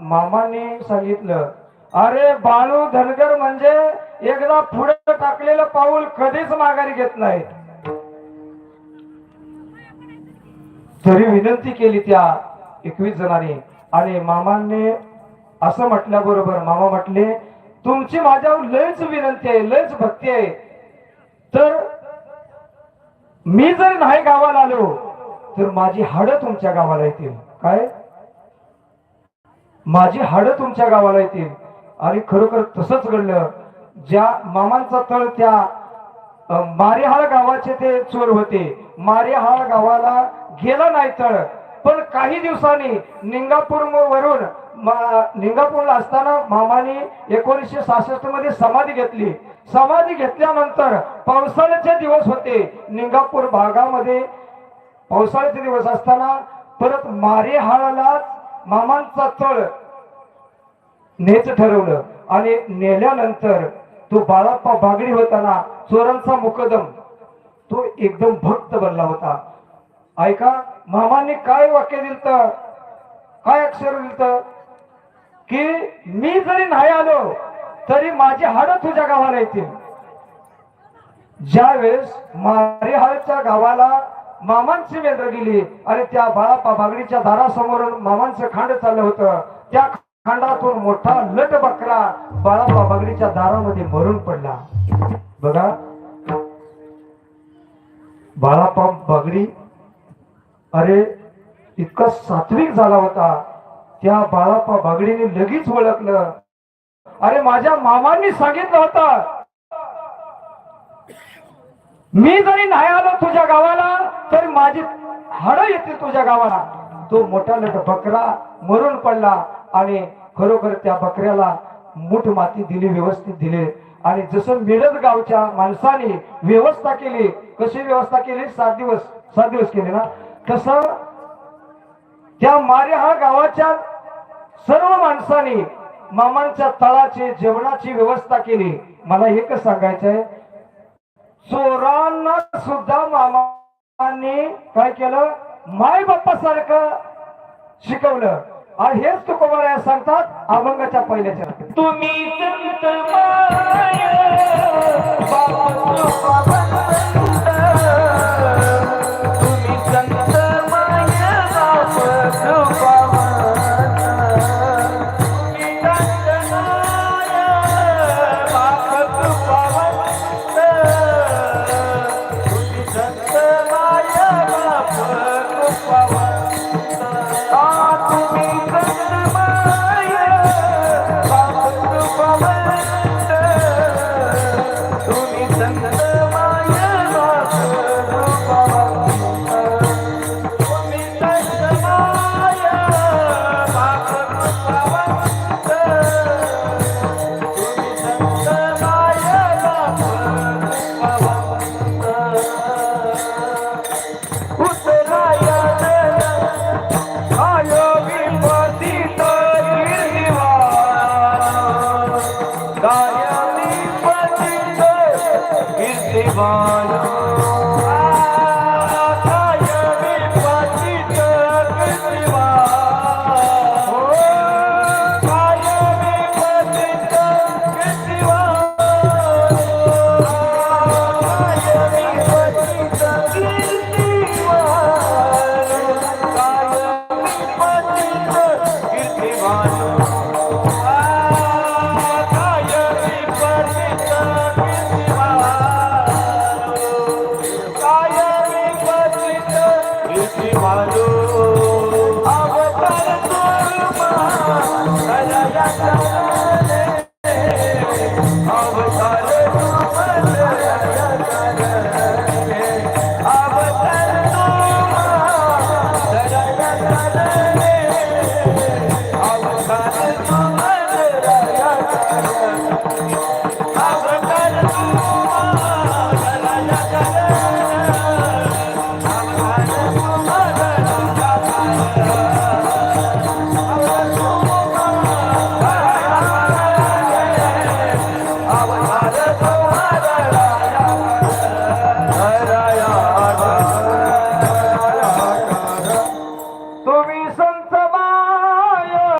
मामाने सांगितलं अरे बाळू धनगर म्हणजे एकदा पुढे टाकलेलं पाऊल कधीच माघारी घेत नाही तरी विनंती केली त्या एकवीस जणांनी. आणि मामांनी असं म्हटल्याबरोबर मामा म्हटले तुमची माझ्यावर लयच विनंती आहे लयच भक्ती आहे. तर मी जर नाही गावाला आलो तर माझी हाडं तुमच्या गावाला येतील. काय? माझी हाडं तुमच्या गावाला येतील. आणि खरोखर तसंच घडलं. ज्या मामांचा तळ त्या मारेहाळ गावाचे ते चोर होते. मारेहाळ गावाला गेला नाही तळ. पण काही दिवसांनी निंगापूर वरून मा- निंगापूरला असताना मामाने एकोणीसशे सहासष्टमध्ये समाधी घेतली. समाधी घेतल्यानंतर पावसाळ्याचे दिवस होते. निंगापूर भागामध्ये पावसाळ्याचे दिवस असताना परत मारेहाळालाच मामांचा तळ नेच ठरवलं आणि नेल्यानंतर तो बाळाप्पा बागडी होताना चोरांचा मुकदम तो एकदम भक्त बनला होता. ऐका मामांनी काय वाक्य दिलत? काय अक्षर दिलत? की मी जरी नाही आलो तरी माझी हाड तुझ्या गावाला येतील. ज्या वेळेस मारेहाळच्या गावाला मामांची वेंद्र गेली. आणि त्या बाळापा बागडीच्या दारासमोर मामांचं खांड चाललं होतं. त्या खांडातून मोठा लट बकरा बाळापा बागडीच्या दारामध्ये मरून पडला. बघा. बाळापा बागडी अरे इतका सात्विक झाला होता. त्या बाळापा बागडीने लगेच ओळखलं. अरे माझ्या मामांनी सांगितलं होतं. मी जरी नाही आलो तुझ्या गावाला तर माझी हाडं येतील तुझ्या गावाला. तो मोठा नट बकरा मरून पडला आणि खरोखर त्या बकऱ्याला मुठ माती दिली व्यवस्थित दिले. आणि जसं मिळत गावच्या माणसाने व्यवस्था केली कशी व्यवस्था केली? सात दिवस सात दिवस केली ना? तस त्या मारेहाळ गावाच्या सर्व माणसांनी मामांच्या तळाची जेवणाची व्यवस्था केली. मला एकच सांगायचंय चोरांना सुद्धा मामा काय केलं? माय बाप्पा सारखं शिकवलं. आणि हेच तुकोबाराया सांगतात अभंगाच्या पहिल्याच्या तुम्ही संत माय तुम्ही follow